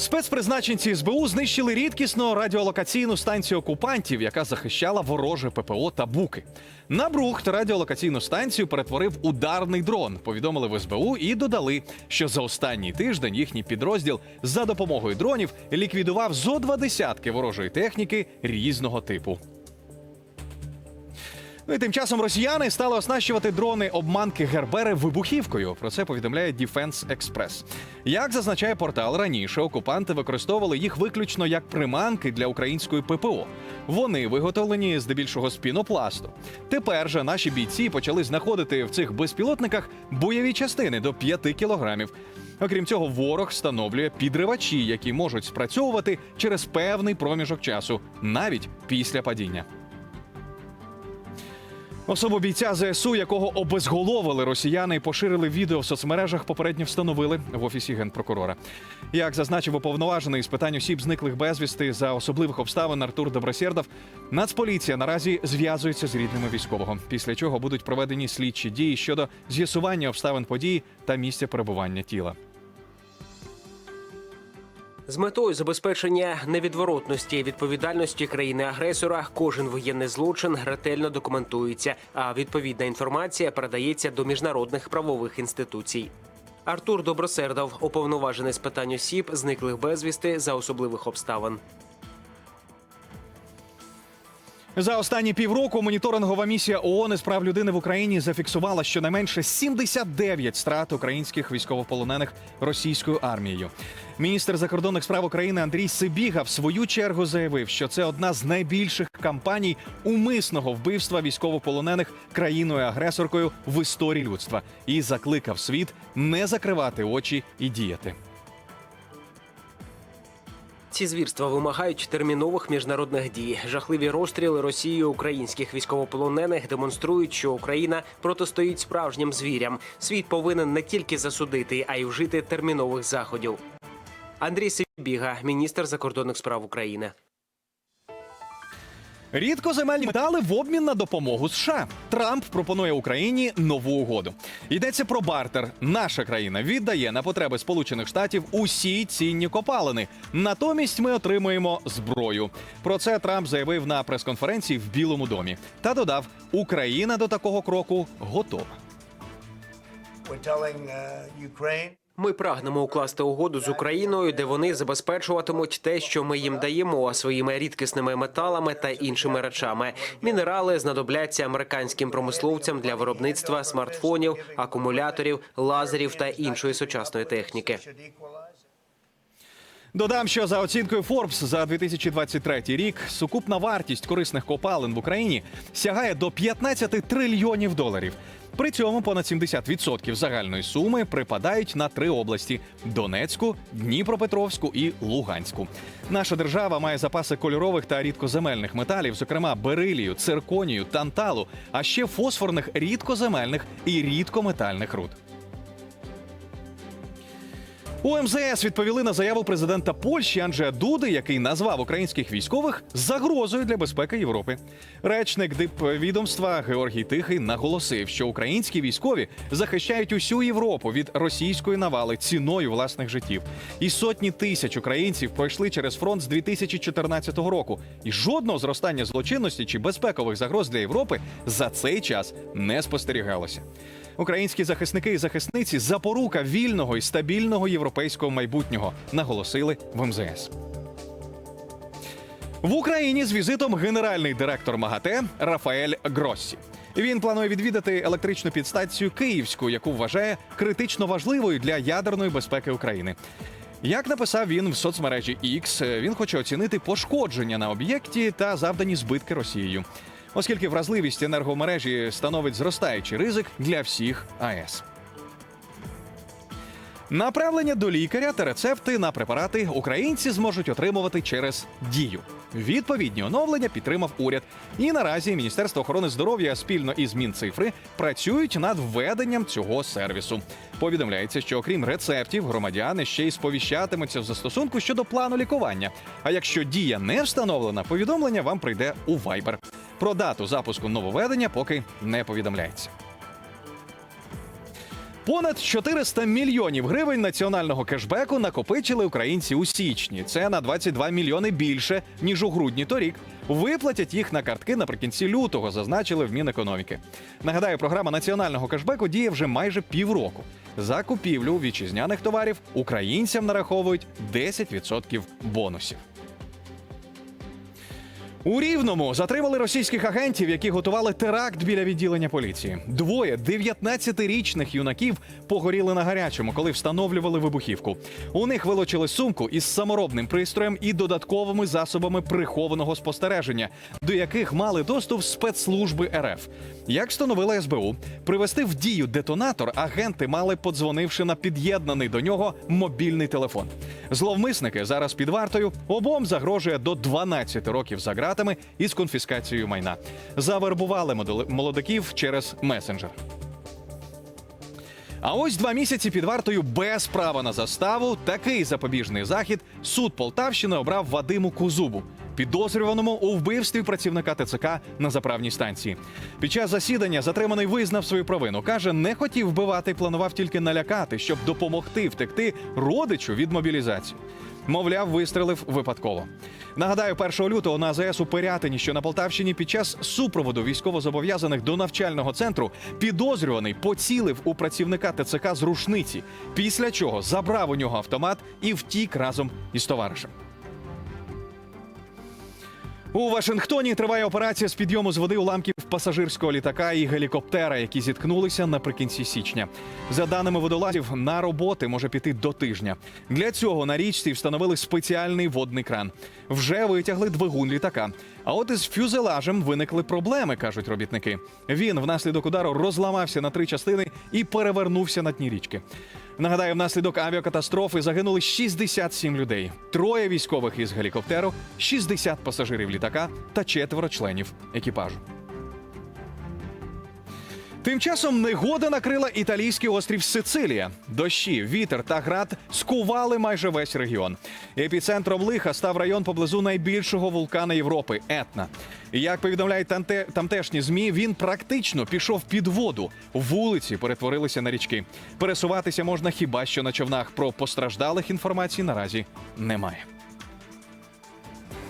Спецпризначенці СБУ знищили рідкісну радіолокаційну станцію окупантів, яка захищала вороже ППО та буки. На Брухт радіолокаційну станцію перетворив ударний дрон. Повідомили в СБУ і додали, що за останній тиждень їхній підрозділ за допомогою дронів ліквідував зо два десятки ворожої техніки різного типу. Ну і тим часом росіяни стали оснащувати дрони обманки Гербери вибухівкою. Про це повідомляє Defense Express. Як зазначає портал, раніше окупанти використовували їх виключно як приманки для української ППО. Вони виготовлені здебільшого з пінопласту. Тепер же наші бійці почали знаходити в цих безпілотниках бойові частини до 5 кілограмів. Окрім цього, ворог встановлює підривачі, які можуть спрацьовувати через певний проміжок часу, навіть після падіння. Особу бійця ЗСУ, якого обезголовили росіяни, і поширили відео в соцмережах, попередньо встановили в офісі генпрокурора. Як зазначив уповноважений з питань осіб зниклих безвісти за особливих обставин Артур Добросєрдов, Нацполіція наразі зв'язується з рідними військового, після чого будуть проведені слідчі дії щодо з'ясування обставин події та місця перебування тіла. З метою забезпечення невідворотності і відповідальності країни-агресора кожен воєнний злочин ретельно документується, а відповідна інформація передається до міжнародних правових інституцій. Артур Добросердов, уповноважений з питань осіб, зниклих безвісти за особливих обставин. За останні півроку моніторингова місія ООН із прав людини в Україні зафіксувала щонайменше 79 страт українських військовополонених російською армією. Міністр закордонних справ України Андрій Сибіга в свою чергу заявив, що це одна з найбільших кампаній умисного вбивства військовополонених країною-агресоркою в історії людства і закликав світ не закривати очі і діяти. Ці звірства вимагають термінових міжнародних дій. Жахливі розстріли Росією українських військовополонених демонструють, що Україна протистоїть справжнім звірям. Світ повинен не тільки засудити, а й вжити термінових заходів. Андрій Сибіга, міністр закордонних справ України. Рідкоземельні метали в обмін на допомогу США. Трамп пропонує Україні нову угоду. Йдеться про бартер. Наша країна віддає на потреби Сполучених Штатів усі цінні копалини. Натомість ми отримуємо зброю. Про це Трамп заявив на прес-конференції в Білому домі та додав: Україна до такого кроку готова. Ми прагнемо укласти угоду з Україною, де вони забезпечуватимуть те, що ми їм даємо своїми рідкісними металами та іншими речами. Мінерали знадобляться американським промисловцям для виробництва смартфонів, акумуляторів, лазерів та іншої сучасної техніки. Додам, що за оцінкою Forbes за 2023 рік сукупна вартість корисних копалин в Україні сягає до 15 трильйонів доларів. При цьому понад 70% загальної суми припадають на три області: Донецьку, Дніпропетровську і Луганську. Наша держава має запаси кольорових та рідкоземельних металів, зокрема берилію, цирконію, танталу, а ще фосфорних рідкоземельних і рідкометальних руд. У МЗС відповіли на заяву президента Польщі Анджея Дуди, який назвав українських військових загрозою для безпеки Європи. Речник дипвідомства Георгій Тихий наголосив, що українські військові захищають усю Європу від російської навали ціною власних життів. І сотні тисяч українців пройшли через фронт з 2014 року. І жодного зростання злочинності чи безпекових загроз для Європи за цей час не спостерігалося. Українські захисники і захисниці запорука вільного і стабільного європейського майбутнього, наголосили в МЗС. В Україні з візитом генеральний директор МАГАТЕ Рафаель Гроссі. Він планує відвідати електричну підстанцію Київську, яку вважає критично важливою для ядерної безпеки України. Як написав він в соцмережі X, він хоче оцінити пошкодження на об'єкті та завдані збитки Росією, оскільки вразливість енергомережі становить зростаючий ризик для всіх АЕС. Направлення до лікаря та рецепти на препарати українці зможуть отримувати через дію. Відповідні оновлення підтримав уряд. І наразі Міністерство охорони здоров'я спільно із Мінцифри працюють над введенням цього сервісу. Повідомляється, що окрім рецептів, громадяни ще й сповіщатимуться в застосунку щодо плану лікування. А якщо дія не встановлена, повідомлення вам прийде у Viber. Про дату запуску нововведення поки не повідомляється. Понад 400 мільйонів гривень національного кешбеку накопичили українці у січні. Це на 22 мільйони більше ніж у грудні торік. Виплатять їх на картки наприкінці лютого, зазначили в Мінекономіки. Нагадаю, програма національного кешбеку діє вже майже півроку. За купівлю вітчизняних товарів українцям нараховують 10% бонусів. У Рівному затримали російських агентів, які готували теракт біля відділення поліції. Двоє 19-річних юнаків погоріли на гарячому, коли встановлювали вибухівку. У них вилучили сумку із саморобним пристроєм і додатковими засобами прихованого спостереження, до яких мали доступ спецслужби РФ. Як встановила СБУ, привести в дію детонатор агенти мали, подзвонивши на під'єднаний до нього мобільний телефон. Зловмисники зараз під вартою обом загрожує до 12 років за ґратами із конфіскацією майна. Завербували молодиків через месенджер. А ось два місяці під вартою без права на заставу. Такий запобіжний захід суд Полтавщини обрав Вадиму Кузубу, підозрюваному у вбивстві працівника ТЦК на заправній станції. Під час засідання затриманий визнав свою провину. каже, не хотів вбивати, планував тільки налякати, щоб допомогти втекти родичу від мобілізації. Мовляв, вистрелив випадково. Нагадаю, 1 лютого на АЗС у Пирятині, що на Полтавщині, під час супроводу військовозобов'язаних до навчального центру підозрюваний поцілив у працівника ТЦК з рушниці, після чого забрав у нього автомат і втік разом із товаришем. У Вашингтоні триває операція з підйому з води уламків пасажирського літака і гелікоптера, які зіткнулися наприкінці січня. За даними водолазів, на роботи може піти до тижня. Для цього на річці встановили спеціальний водний кран. Вже витягли двигун літака. А от із фюзелажем виникли проблеми, кажуть робітники. Він внаслідок удару розламався на три частини і перевернувся на дні річки. Нагадаю, внаслідок авіакатастрофи загинули 67 людей: троє військових із гелікоптеру, 60 пасажирів літака та четверо членів екіпажу. Тим часом негода накрила італійський острів Сицилія. Дощі, вітер та град скували майже весь регіон. Епіцентром лиха став район поблизу найбільшого вулкана Європи Етна. Як повідомляють тамте, тамтешні змі, він практично пішов під воду. Вулиці перетворилися на річки. Пересуватися можна хіба що на човнах. Про постраждалих інформації наразі немає.